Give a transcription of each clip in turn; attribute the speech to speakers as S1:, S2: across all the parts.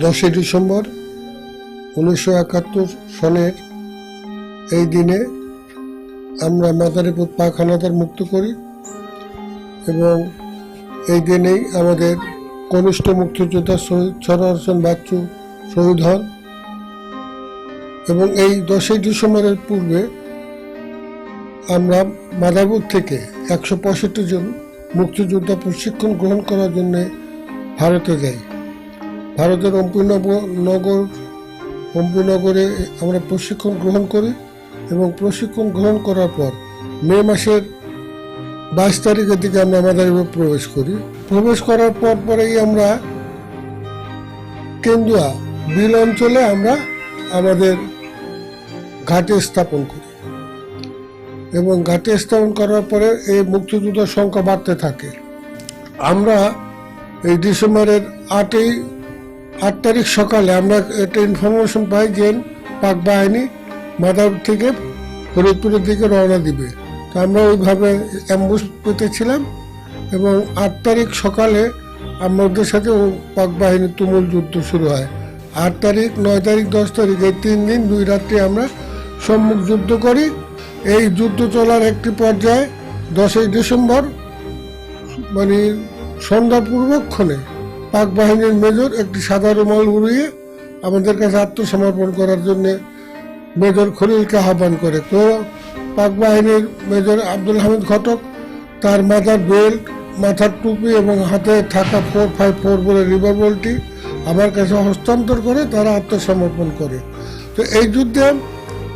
S1: দশই ডিসেম্বর উনিশশো একাত্তর সনের এই দিনে আমরা মাদারীপুর পাক হানাদার মুক্ত করি এবং এই দিনেই আমাদের কনিষ্ঠ মুক্তিযোদ্ধা শহীদ সরোয়ার বাচ্চু শহীদ হন। এবং এই দশই ডিসেম্বরের পূর্বে আমরা মাদারীপুর থেকে একশো পঁয়ষট্টি জন মুক্তিযোদ্ধা প্রশিক্ষণ গ্রহণ করার জন্য ভারতে যাই। ভারতের অম্পিনগর নগর অম্পিনগরে আমরা প্রশিক্ষণ গ্রহণ করি এবং প্রশিক্ষণ গ্রহণ করার পর মে মাসের বাইশ তারিখের দিকে আমরা মাদারীপুর প্রবেশ করি। প্রবেশ করার পর পরেই আমরা কেন্দুয়া বিল অঞ্চলে আমরা আমাদের ঘাটে স্থাপন করি। এবং ঘাটে স্থাপন করার পরে এই মুক্তিযোদ্ধার সংখ্যা বাড়তে থাকে। আমরা এই ডিসেম্বরের আটই আট তারিখ সকালে আমরা একটা ইনফরমেশন পাই যে পাক বাহিনী মাদার থেকে ফরিদপুরের দিকে রওনা দিবে। তো আমরা ওইভাবে অ্যাম্বুস পেতেছিলাম এবং আট তারিখ সকালে আমাদের সাথে পাক বাহিনীর তুমুল যুদ্ধ শুরু হয়। আট তারিখ, নয় তারিখ, দশ তারিখ এই তিন দিন দুই রাত্রি আমরা সম্মুখ যুদ্ধ করি। এই যুদ্ধ চলার একটি পর্যায়ে দশই ডিসেম্বর মানে সন্ধ্যা পূর্বক্ষণে পাক বাহিনীর মেজর, একটি সাদা রুমাল উড়িয়ে আমাদের কাছে আত্মসমর্পণ করার জন্য মেজর খলিলকে আহ্বান করে। তো পাক বাহিনীর মেজর আব্দুল হামিদ ঘটক, তার মাথার বেল্ট মাথার টুপি এবং হাতে থাকা ফোর ফাইভ ফোর বলে রিভলভারটি আমার কাছে হস্তান্তর করে তারা আত্মসমর্পণ করে। তো এই যুদ্ধে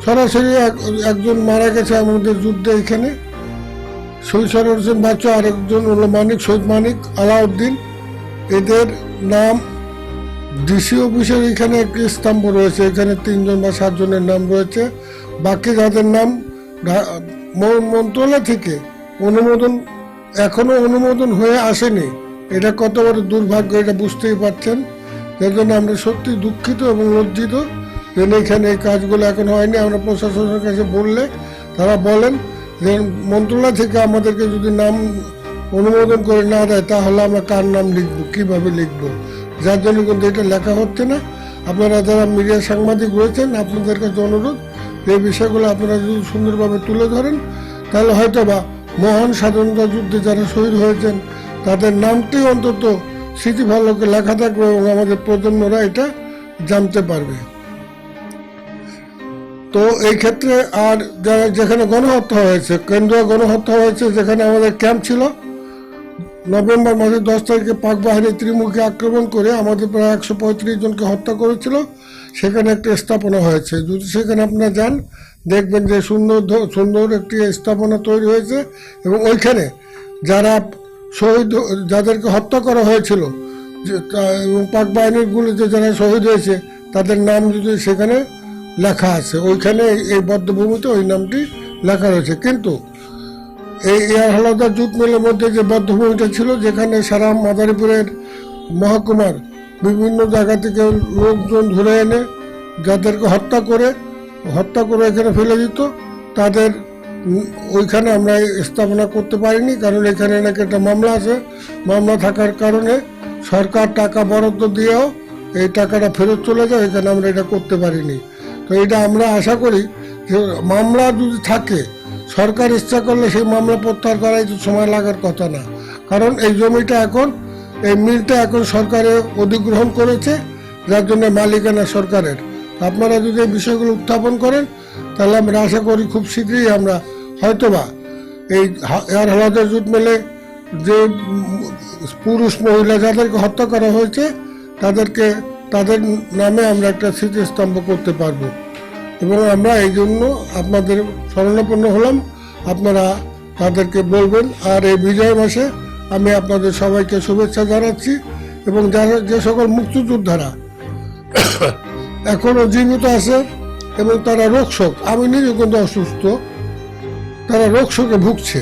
S1: সরাসরি এক- একজন মারা গেছে আমাদের যুদ্ধে এখানে। শহীদ সরোয়ার হোসেন বাচ্চু, আরেকজন হলো মানিক, শহীদ মানিক আলাউদ্দিন। এদের নাম ডিসি অফিসের এখানে একটি স্তম্ভ রয়েছে, এখানে তিনজন বা সাতজনের নাম রয়েছে। বাকি যাদের নাম মন্ত্রণালয় থেকে অনুমোদন, এখনও অনুমোদন হয়ে আসেনি। এটা কত বড় দুর্ভাগ্য, এটা বুঝতেই পারছেন। যার জন্য আমরা সত্যি দুঃখিত এবং লজ্জিত যে এখানে এই কাজগুলো এখন হয়নি। আমরা প্রশাসনের কাছে বললে তারা বলেন যে মন্ত্রণালয় থেকে আমাদেরকে যদি নাম অনুমোদন করে না দেয়, তাহলে আমরা কার নাম লিখব, কীভাবে লিখব? যার জন্য কিন্তু এটা লেখা হচ্ছে না। আপনারা যারা মিডিয়া সাংবাদিক রয়েছেন, আপনাদের কাছে অনুরোধ, এই বিষয়গুলো আপনারা যদি সুন্দরভাবে তুলে ধরেন, তাহলে হয়তো বা মহান স্বাধীনতা যুদ্ধে যারা শহীদ হয়েছেন, তাদের নামটি অন্তত স্মৃতিফলকে লেখা থাকবে এবং আমাদের প্রজন্মরা এটা জানতে পারবে। তো এই ক্ষেত্রে আর যারা যেখানে গণহত্যা হয়েছে, কেন্দ্রীয় গণহত্যা হয়েছে, যেখানে আমাদের ক্যাম্প ছিল নভেম্বর মাসের দশ তারিখে পাক বাহিনী ত্রিমুখী আক্রমণ করে আমাদের প্রায় একশো পঁয়ত্রিশ জনকে হত্যা করেছিল। সেখানে একটা স্থাপনা হয়েছে। যদি সেখানে আপনারা যান, দেখবেন যে সুন্দর সুন্দর একটি স্থাপনা তৈরি হয়েছে এবং ওইখানে যারা শহীদ যাদেরকে হত্যা করা হয়েছিল এবং পাক বাহিনীর গুলিতে যারা শহীদ হয়েছে, তাদের নাম যদি সেখানে লেখা আছে, ওইখানে এই বদ্ধভূমিতে ওই নামটি লেখা রয়েছে। কিন্তু এই এয়ার হালাদার জুট মিলের মধ্যে যে বদ্ধভূমিটা ছিল, যেখানে সারা মাদারীপুরের মহকুমার বিভিন্ন জায়গা থেকে লোকজন ধরে এনে যাদেরকে হত্যা করে হত্যা করে এখানে ফেলে দিত, তাদের ওইখানে আমরা স্থাপনা করতে পারিনি, কারণ এখানে নাকি একটা মামলা আছে। মামলা থাকার কারণে সরকার টাকা বরাদ্দ দিয়েও এই টাকাটা ফেরত চলে যায়, এখানে আমরা এটা করতে পারিনি। তো এটা আমরা আশা করি যে মামলা যদি থাকে সরকার ইচ্ছা করলে সেই মামলা প্রত্যাহার করাই সময় লাগার কথা না। কারণ এই জমিটা এখন, এই মিলটা এখন সরকারে অধিগ্রহণ করেছে, যার জন্য মালিকানা সরকারের। আপনারা যদি এই বিষয়গুলো উত্থাপন করেন, তাহলে আমরা আশা করি খুব শীঘ্রই আমরা হয়তোবা এই এয়ার হাওয়াদের জুট মেলে যে পুরুষ মহিলা যাদেরকে হত্যা করা হয়েছে, তাদেরকে, তাদের নামে আমরা একটা স্মৃতিস্তম্ভ করতে পারব। এবং আমরা এই জন্য আপনাদের শরণাপন্ন হলাম। আপনারা তাদেরকে বলবেন, আর এই বিজয় মাসে আমি আপনাদের সবাইকে শুভেচ্ছা জানাচ্ছি এবং যারা যে সকল মুক্তিযোদ্ধারা এখনও জীবিত আছে এবং তারা রোগশোক আমি নিজে কিন্তু অসুস্থ, তারা রোগশোকে ভুগছে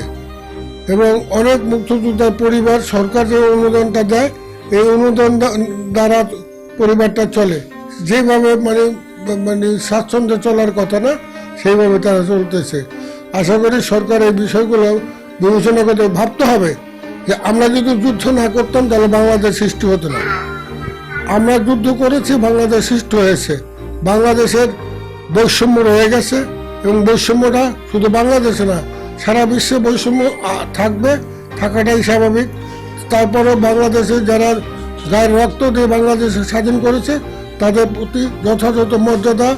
S1: এবং অনেক মুক্তিযোদ্ধার পরিবার সরকার যে অনুদানটা দেয়, এই অনুদান দ্বারা পরিবারটা চলে। যেভাবে মানে মানে স্বাচ্ছন্দ্যে চলার কথা না, সেইভাবে তারা চলতেছে। আশা করি সরকার এই বিষয়গুলো বিবেচনা করে ভাবতে হবে যে আমরা যদি যুদ্ধ না করতাম তাহলে বাংলাদেশ সৃষ্টি হতো না। আমরা যুদ্ধ করেছি, বাংলাদেশ সৃষ্টি হয়েছে। বাংলাদেশের বৈষম্য রয়ে গেছে এবং বৈষম্যটা শুধু বাংলাদেশে না, সারা বিশ্বে বৈষম্য থাকবে, থাকাটাই স্বাভাবিক। তারপরেও বাংলাদেশে যারা গায়ের রক্ত দিয়ে বাংলাদেশে স্বাধীন করেছে তাদের প্রতি যথাযথ মর্যাদা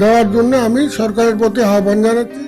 S1: দেওয়ার জন্য আমি সরকারের প্রতি আহ্বান জানাচ্ছি।